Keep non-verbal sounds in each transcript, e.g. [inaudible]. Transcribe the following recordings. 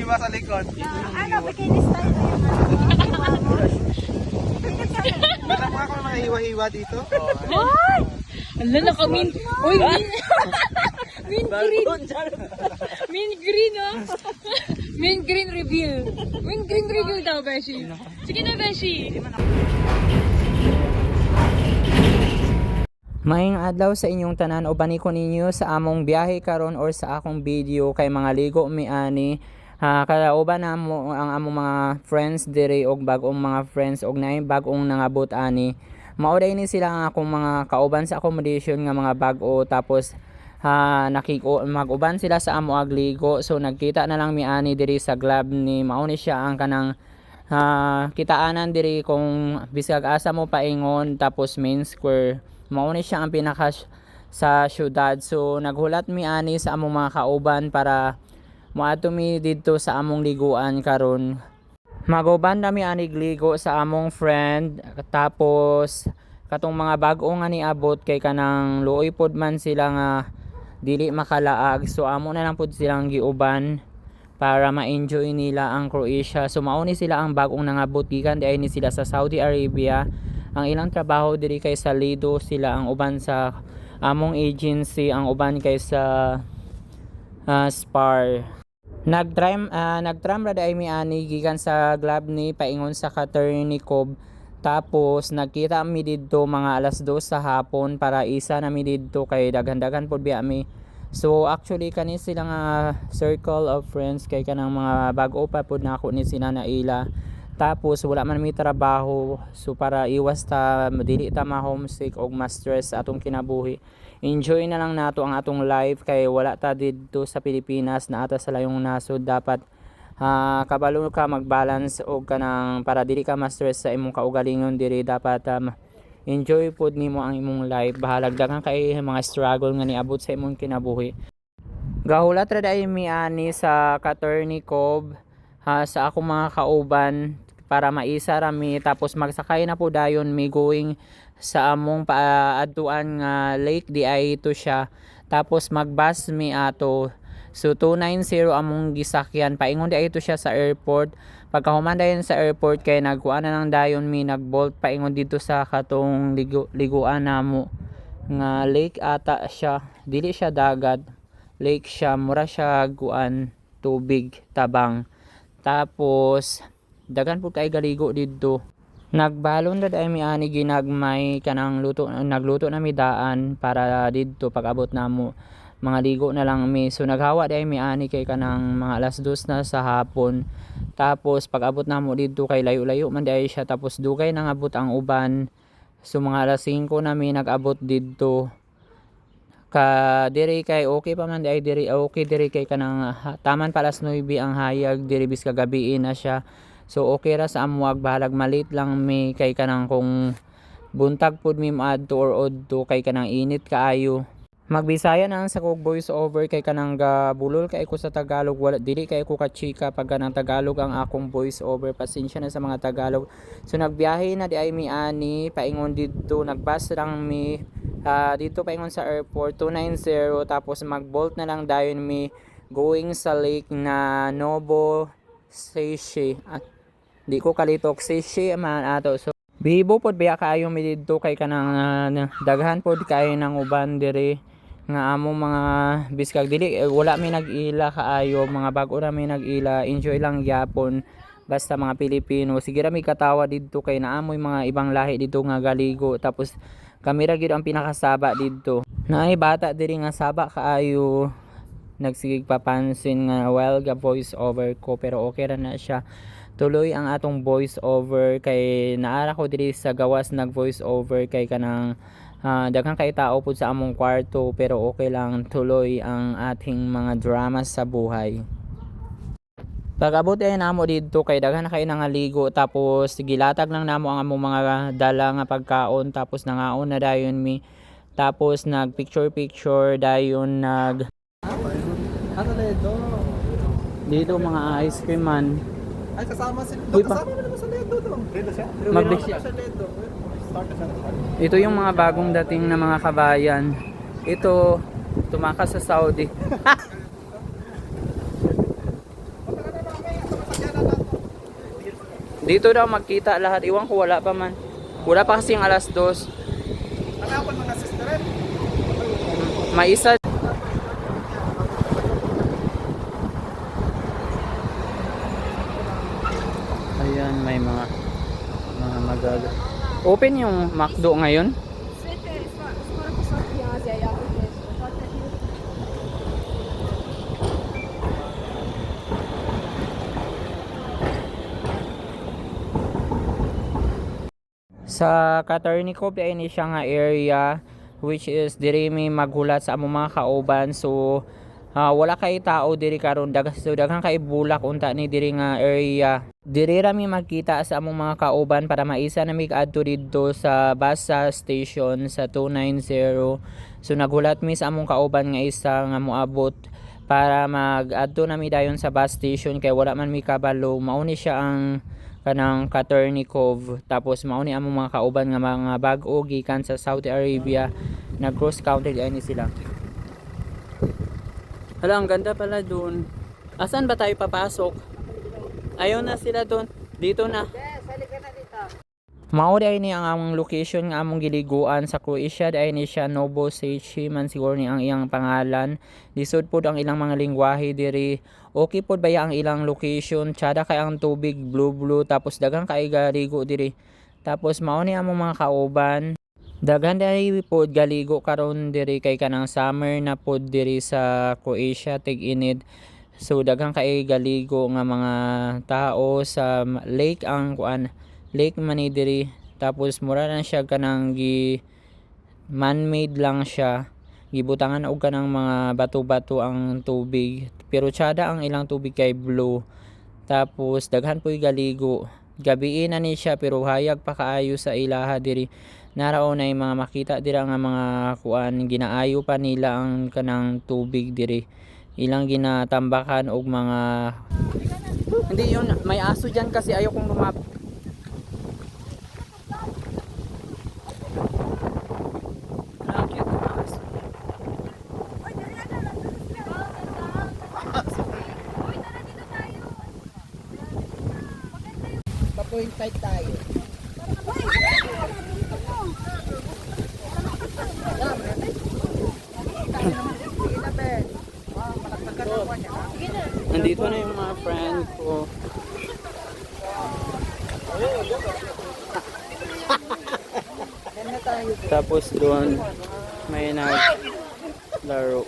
Iwa sa likod. Ano, bikini style na yung ano. Alam mo ako mga hiwa-hiwa dito? Hoy! Ala na kami. Uy, min. min green. Min green, oh. min green reveal. Min green reveal daw, Beshi. Sige na, Beshi. Maing adlaw sa inyong tanan o bani ko ninyo sa among biyahe karon or sa akong video kay mga ligo mi ani. Ha kalauban namo ang among mga friends diri og bag-ong mga friends og naay bag-ong nangabot ani. Mao ni sila ang akong mga kauban sa accommodation nga mga bag-o tapos ha nakiko mag-uban sila sa amo ag ligo. So nagkita na lang mi ani diri sa club ni mao ni siya ang kanang ha kitaanan diri kung bisag asa mo paingon tapos main square mao ni siya ang pinaka sa syudad. So naghulat mi ani sa among mga kauban para moadto mi didto sa among liguan karon. Maguban nami anig ligo sa among friend. Tapos katong mga bag-o nga niabot kay kanang luoy pod man sila nga dili makalaag. So amo na lang pod silang giuban para ma-enjoy nila ang Croatia. So mao ni sila ang bagong nangabot. Gikan di ni sila sa Saudi Arabia. Ang ilang trabaho diri kay sa Lido sila ang uban sa among agency, ang uban kay sa ah, Spar. Nagtram uh, nagtram ra ay mi ani gikan sa Glab ni paingon sa Katernikov. Tapos nagkita mi didto mga alas 2 sa hapon para isa na mi didto kay daghan-daghan pod biya mi So actually kani sila nga circle of friends kay kanang mga bag-o pa pud nako ni sina na ila. Tapos wala man mi trabaho so para iwas ta dili ta ma homesick og ma stress atong kinabuhi. Enjoy na lang nato ang atong life kay wala ta didto sa Pilipinas na ata sa layong nasod dapat ah, kabalo ka mag-balance og kanang para dili ka ma stress sa imong kaugalingon diri dapat um, enjoy pod nimo ang imong life bahalag daghan kay mga struggle nga niabot sa imong kinabuhi gahulat ra dai mi ani sa Katernikov ha sa akong mga kauban para maisa ra mi tapos magsakay na po dayon mi going sa among paadtuan nga lake di ay ito siya tapos magbus mi ato So 290 among gisakyan paingon di ito siya sa airport. Pagkahuman dayon sa airport kay nagkuan na lang dayon mi nagbolt paingon dito sa katong ligu, liguan namo nga lake ata siya. Dili siya dagat. Lake siya mura siya guan tubig tabang. Tapos daghan pud kay galigo didto. Nagbalon na dai mi ani ginagmay kanang luto nagluto na mi daan para didto pag abot namo mga ligo na lang mi. So naghawa dai mi ani kay kanang mga alas dos na sa hapon. Tapos pag abot na mo dito kay layo-layo man dai siya. Tapos dugay nang abot ang uban. So mga alas 5 na mi nag-abot dito ka diri kay okay pa man dai diri okay diri kay kanang taman pa alas 9 ang hayag diri bis kagabiin na siya so okay ra sa amuag bahalag malit lang mi kay kanang kung buntag pud mi maadto or odto kay kanang init kaayo. Magbisaya na sa kog voice over kay kanang bulol kay ko sa Tagalog. Wala dili kay ko ka chika pag kanang Tagalog ang akong voice over. Pasensya na sa mga Tagalog. So nagbiyahe na di ay mi ani paingon dito. Nagbus lang mi ah, dito paingon sa airport 290 tapos magbolt na lang dayon mi going sa lake na Novo Seishi. At di ko kalitok. Seishi man ato. So Bibo pod biya kaayo mi didto kay kanang ah, daghan pod kay nang uban diri nga amo mga biskag. Dili eh, wala mi nag-ila kaayo. Mga bag-o na mi nag-ila. Enjoy lang gyapon basta mga Pilipino. Sige ra mi katawa didto kay naamoy mga ibang lahi dito nga galigo. Tapos kami ra gyud ang pinakasaba didto. Naay bata diri nga saba kaayo. Nagsigig papansin nga while ga voice over ko pero okay ra na siya tuloy ang atong voice over kay naara ko diri sa gawas nag voice over kay kanang ah, daghang kay tao pud sa among kwarto pero okay lang tuloy ang ating mga dramas sa buhay. Pag-abot ay namo didto kay daghan na kay nangaligo tapos gilatag lang namo ang among mga dala nga pagkaon tapos nangaon na dayon mi. Tapos nag picture picture dayon nag Ano na ito? dito mga ice cream man ay, kasama si Uy, pa. Kasama mo naman sa Ledo doon. Ledo siya? Ito yung mga bagong dating na mga kabayan. Ito, tumakas sa Saudi. [laughs] Dito daw magkita lahat. Iwan ko wala pa man. Wala pa kasing alas dos. May isa Ayan, may mga mga magaga. Open yung McDo ngayon? Sa Katarnikov ay ni siya nga area which is diri may maghulat sa among mga kauban so ah, wala kay tao diri karon. Dag so daghang kay bulak unta ni diri nga area. Diri ra mi magkita sa among mga kauban para maisa na mi adto didto sa bus sa station sa 290 so naghulat mi sa among kauban nga isa nga moabot para mag-adto na mi dayon sa bus station kay wala man mi kabalo. Mao ni siya ang kanang Katernikov tapos mao ni among mga kauban nga mga bag-o gikan sa Saudi Arabia. Nag cross country ani sila Hala, ang ganda pala doon. Asan ba tayo papasok? Ayaw na sila doon. Dito na. Mao day ni ang among location nga among giliguan sa Croatia day ni siya Novoselic man siguro ni ang iyang pangalan. Lisod pod ang ilang mga lingwahe diri. Okay pod baya ang ilang location. Tsada kay ang tubig blue blue tapos daghang kay galigo diri. Tapos mao ni among mga kauban. Daghan diri pod galigo karon diri kay kanang summer na pod diri sa Croatia tig-init. So daghang kay galigo nga mga tao sa lake ang kuan lake man ni diri. Tapos mura lang siya kanang gi man-made lang siya. Gibutangan og kanang mga bato-bato ang tubig. Pero tsada ang ilang tubig kay blue. Tapos daghan po'y galigo. Gabi na ni siya pero hayag pa kaayo sa ilaha diri naraon na mga makita dira nga mga kuan ginaayo pa nila ang kanang tubig diri. Ilang ginatambakan og mga hindi yun may aso diyan kasi ayaw kong lumap Nandito na yung mga friend ko. [laughs] Tapos doon may naglaro.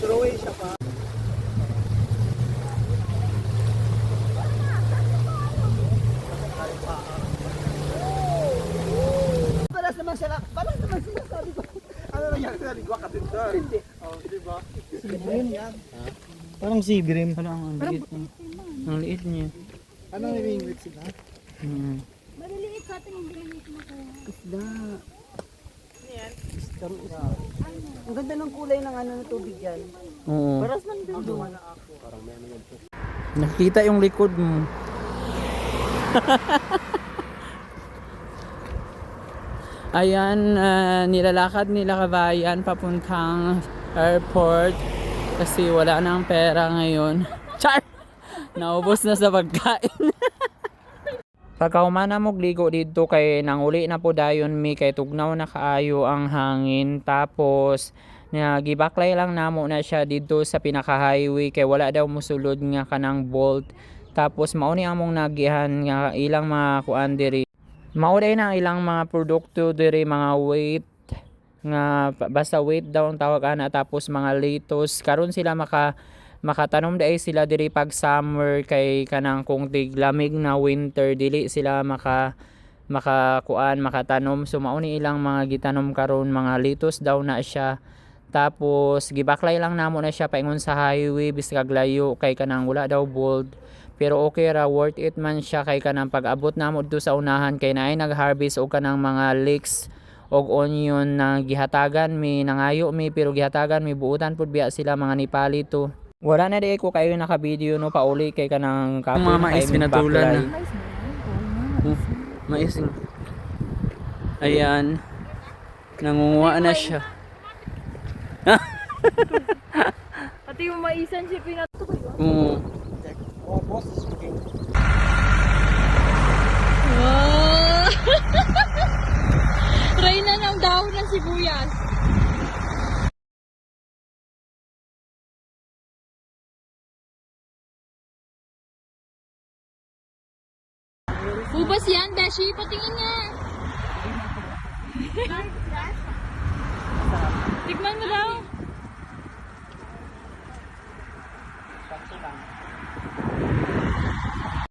Throw away siya pa. Balas naman sila. Balas naman sila sabi ko. Ano nangyari sa ligwa kasi doon? Hindi. Oh, di ba? Sibrim yan. Parang sibrim. Parang ang liit niya. Ang liit niya. Ano ang ibig sila? Hmm. Maliliit sa atin yung maliliit na ko. Isda. Ang ganda ng kulay ng ano ng tubig yan. Oo. Paras man din doon. Nakita yung likod mo. [laughs] Ayan, ah, nilalakad nila kabayan papuntang airport kasi wala nang pera ngayon. [laughs] Char! Naubos na sa pagkain. [laughs] Pagkaumana mo ligo dito kay nang uli na po dayon mi kay tugnaw na kaayo ang hangin tapos na gibaklay lang namo na siya dito sa pinaka highway kay wala daw musulod nga kanang bolt tapos mao among nagihan nga ilang mga kuan diri mao na ang ilang mga produkto diri mga weight nga basta weight daw ang tawag ana tapos mga lettuce karon sila maka makatanom dai sila diri pag summer kay kanang kung tiglamig na winter dili sila maka makakuan makatanom so mao ilang mga gitanom karon mga lettuce daw na siya. Tapos gibaklay lang namo na siya paingon sa highway bis kag layo kay kanang wala daw bold. Pero okay ra worth it man siya kay kanang pag-abot namo dito sa unahan kay naay nag-harvest og kanang mga leeks og onion na gihatagan mi nangayo mi pero gihatagan mi buutan pud biya sila mga Nepali to wala na di ko kayo naka video no pauli kay kanang kapoy Mga mais pinatulan na. mais ayan nangunguha na siya Ito [laughs] yung maisan si Pinat. Mm. Oh, boss is cooking. Wow! [laughs] Reyna ng dahon ng sibuyas. Ubas yan, Beshi. Patingin nga. Tikman mo daw.